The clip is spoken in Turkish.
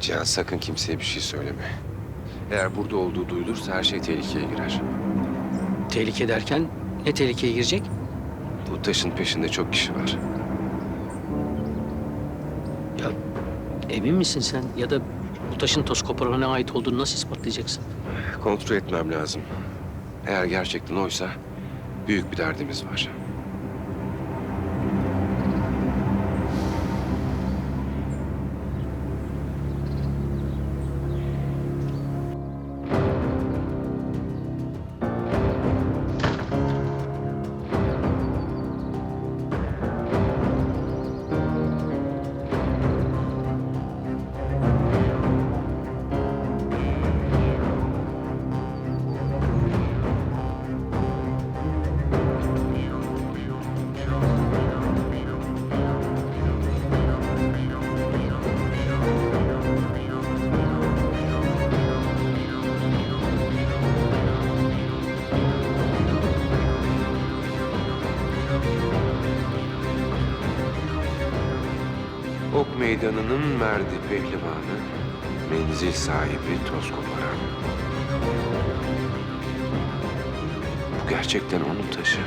Cihan sakın kimseye bir şey söyleme. Eğer burada olduğu duyulursa her şey tehlikeye girer. Tehlike derken ne tehlikeye girecek? Bu taşın peşinde çok kişi var. Ya emin misin sen? Ya da bu taşın toz koparana ait olduğunu nasıl ispatlayacaksın? Kontrol etmem lazım. Eğer gerçekten oysa büyük bir derdimiz var. Ok meydanının merdi pehlivanı, menzil sahibi toz koparan. Bu gerçekten onun taşı.